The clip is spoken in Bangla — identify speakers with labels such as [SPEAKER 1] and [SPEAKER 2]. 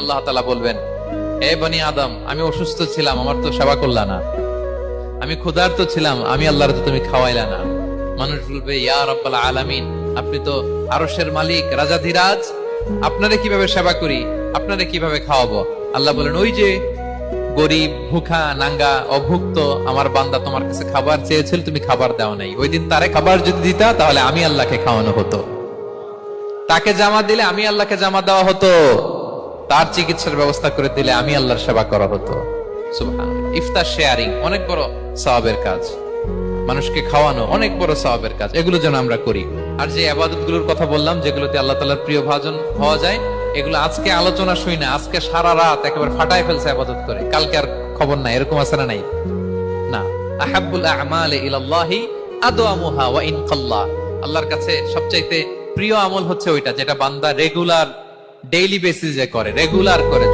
[SPEAKER 1] আল্লাহ তালা বলবেন হে বনি আদম, আমি অসুস্থ ছিলাম, আমার তো সেবা করলা না। আমি ক্ষুধার্ত ছিলাম, আমি আল্লাহর তো তুমি খাওয়াইলা না। মানুষ বলবে আলামিন, আপনি তো মালিক আপনারে কীভাবে সেবা করি? আপনারে কীভাবে খাওয়াবো? আল্লাহ বলেন, ওই যে গরিব, ভুখা, নাঙ্গা, অভুক্ত, আমার বান্দা তোমার কাছে খাবার চেয়েছিল, তুমি খাবার দাও নাই। ওই দিন তারে খাবার যদি দিতা, তাহলে আমি আল্লাহকে খাওয়ানো হতো। তাকে জামা দিলে আমি আল্লাহকে জামা দেওয়া হতো। তার চিকিৎসার ব্যবস্থা করে দিলে আমি আল্লাহর সেবা করা হতো। ইফতার শেয়ারিং অনেক বড় সওয়াবের কাজ। মানুষকে খাওয়ানো অনেক বড় সওয়াবের কাজ। এগুলো যেন আমরা করি। আর যে আবাদতগুলোর কথা বললাম, যেগুলোতে আল্লাহ তালার প্রিয় ভাজন হওয়া যায়, এগুলো আজকে আলোচনা শুই না, আজকে সারা রাত একেবারে ফাটায় ফেলছে আবাদত করে। কালকে আর খবর নাই, এরকম আছে না নাই? না। আহাব্বুল আমালে ইলাল্লাহি আদওয়ামুহা ওয়া ইন কাল্লা আল্লাহর কাছে সবচাইতে প্রিয় আমল হচ্ছে ওইটা, যেটা বান্দা রেগুলার ডেইলি বেসিসে করে রেগুলার করে